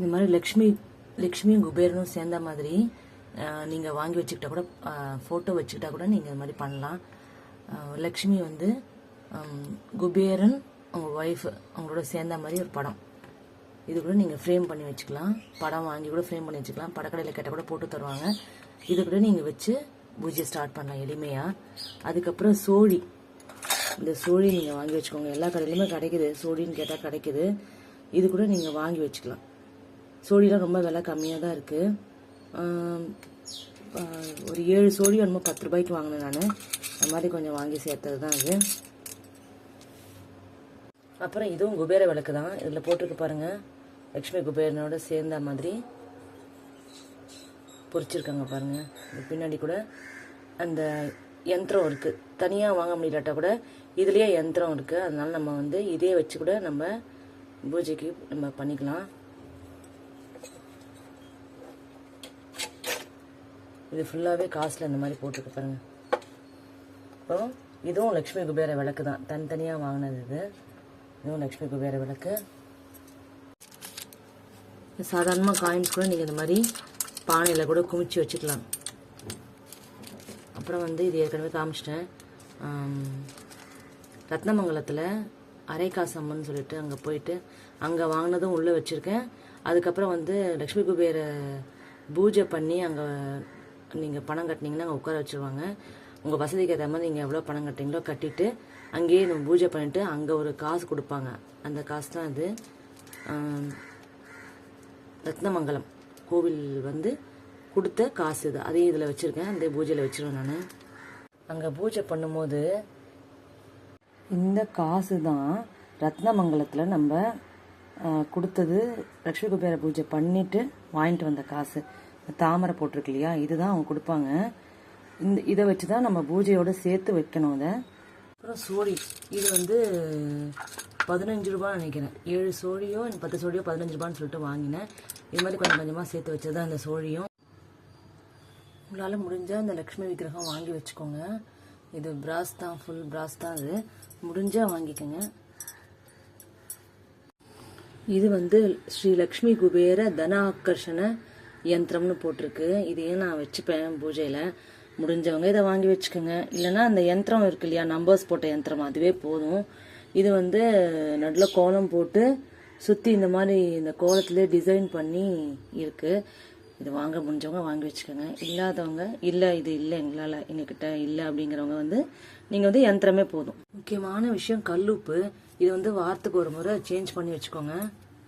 இந்த மாதிரி லக்ஷ்மி லக்ஷ்மியும் குபேரனும் சேர்ந்த மாதிரி நீங்கள் வாங்கி வச்சுக்கிட்டா கூட ஃபோட்டோ வச்சுக்கிட்டா கூட நீங்கள் இந்த மாதிரி பண்ணலாம். லக்ஷ்மி வந்து குபேரன் அவங்க ஒய்ஃப் அவங்களோட சேர்ந்த மாதிரி ஒரு படம். இது கூட நீங்கள் ஃப்ரேம் பண்ணி வச்சுக்கலாம். படம் வாங்கி கூட ஃப்ரேம் பண்ணி வச்சுக்கலாம். படக்கடையில் கேட்டால் கூட போட்டு தருவாங்க. இது கூட நீங்கள் வச்சு பூஜை ஸ்டார்ட் பண்ணலாம் எளிமையாக அதுக்கப்புறம் சோழி. இந்த சோழி நீங்கள் வாங்கி வச்சுக்கோங்க. எல்லா கடையிலுமே கிடைக்குது. சோழின்னு கேட்டால் கிடைக்குது. இது கூட நீங்கள் வாங்கி வச்சுக்கலாம். சோழிலாம் ரொம்ப விலை கம்மியாக தான் இருக்குது ஒரு ஏழு சோழி என்னமோ பத்து ரூபாய்க்கு வாங்கினேன் நான். அந்த மாதிரி கொஞ்சம் வாங்கி சேர்த்தது தான் அது. அப்புறம் இதுவும் குபேர விளக்கு தான். இதில் போட்டிருக்கு பாருங்கள் லக்ஷ்மி குபேரனோட சேர்ந்த மாதிரி. பொறிச்சிருக்காங்க பாருங்கள் இது பின்னாடி கூட அந்த யந்திரம் இருக்குது தனியாக வாங்க முடியலாட்டா கூட இதுலேயே யந்திரம் இருக்குது அதனால் நம்ம வந்து இதே வச்சு கூட நம்ம பூஜைக்கு நம்ம பண்ணிக்கலாம். இது ஃபுல்லாகவே காசில் இந்த மாதிரி போட்டிருக்கு பாருங்க. அப்புறம் இதுவும் லக்ஷ்மி குபேர விளக்கு தான். தனித்தனியாக வாங்கினது இது. இதுவும் லக்ஷ்மி குபேர விளக்கு. சாதாரணமாக காயின்ஸ் கூட நீங்கள் இந்த மாதிரி பானையில் கூட குமிச்சு வச்சுக்கலாம். அப்புறம் வந்து இது ஏற்கனவே காமிச்சிட்டேன். ஆம், ரத்னமங்கலத்தில் அரைக்காசம்மன் சொல்லிட்டு அங்கே போயிட்டு அங்கே வாங்கினதும் உள்ளே வச்சுருக்கேன். அதுக்கப்புறம் வந்து லக்ஷ்மி குபேர பூஜை பண்ணி அங்கே நீங்கள் பணம் கட்டினீங்கன்னா அங்கே உட்கார வச்சுருவாங்க. உங்கள் வசதிக்கு ஏற்ற மாதிரி நீங்கள் எவ்வளோ பணம் கட்டுறீங்களோ கட்டிட்டு அங்கேயே நம்ம பூஜை பண்ணிவிட்டு அங்கே ஒரு காசு கொடுப்பாங்க. அந்த காசு தான் அது. ரத்னமங்கலம் கோவில் வந்து கொடுத்த காசு இது. அதையும் இதில் வச்சுருக்கேன். அந்த பூஜையில் வச்சிருவேன் நான். அங்கே பூஜை பண்ணும்போது இந்த காசு தான் ரத்னமங்கலத்தில் நம்ம கொடுத்தது. லக்ஷ்மி குபேர பூஜை பண்ணிவிட்டு வாங்கிட்டு வந்த காசு. தாமரை போட்டிருக்கு இல்லையா இதுதான் அவங்க கொடுப்பாங்க. இந்த இதை வச்சு தான் நம்ம பூஜையோட சேர்த்து வைக்கணும் அதை. அப்புறம் சோழி இது வந்து பதினஞ்சு ரூபான்னு நினைக்கிறேன். ஏழு சோழியோ பத்து சோழியோ பதினஞ்சு ரூபான்னு சொல்லிட்டு வாங்கினேன். இது மாதிரி கொஞ்சம் கொஞ்சமாக சேர்த்து வச்சது தான் இந்த சோழியும் உங்களால் முடிஞ்சால் இந்த லக்ஷ்மி விக்கிரகம் வாங்கி வச்சுக்கோங்க. இது பிராஸ் தான் ஃபுல் பிராஸ் தான் இது முடிஞ்சால் வாங்கிக்கோங்க. இது வந்து ஸ்ரீ லக்ஷ்மி குபேர தன ஆக்கர்ஷண யந்திரம்னு போட்டிருக்கு. இதையும் நான் வச்சுப்பேன் பூஜையில். முடிஞ்சவங்க இதை வாங்கி வச்சுக்கோங்க. இல்லைன்னா அந்த யந்திரம் இருக்கு இல்லையா நம்பர்ஸ் போட்ட யந்திரம் அதுவே போதும். இது வந்து நடுவில் கோலம் போட்டு சுற்றி இந்த மாதிரி இந்த கோலத்திலே டிசைன் பண்ணி இருக்குது இது வாங்க முடிஞ்சவங்க வாங்கி வச்சுக்கோங்க. இல்லாதவங்க இல்லை இது இல்லை எங்களால் எங்ககிட்ட இல்லை அப்படிங்கிறவங்க வந்து நீங்கள் வந்து யந்திரமே போதும். முக்கியமான விஷயம் கல்லுப்பு. இது வந்து வாரத்துக்கு ஒரு முறை சேஞ்ச் பண்ணி வச்சுக்கோங்க.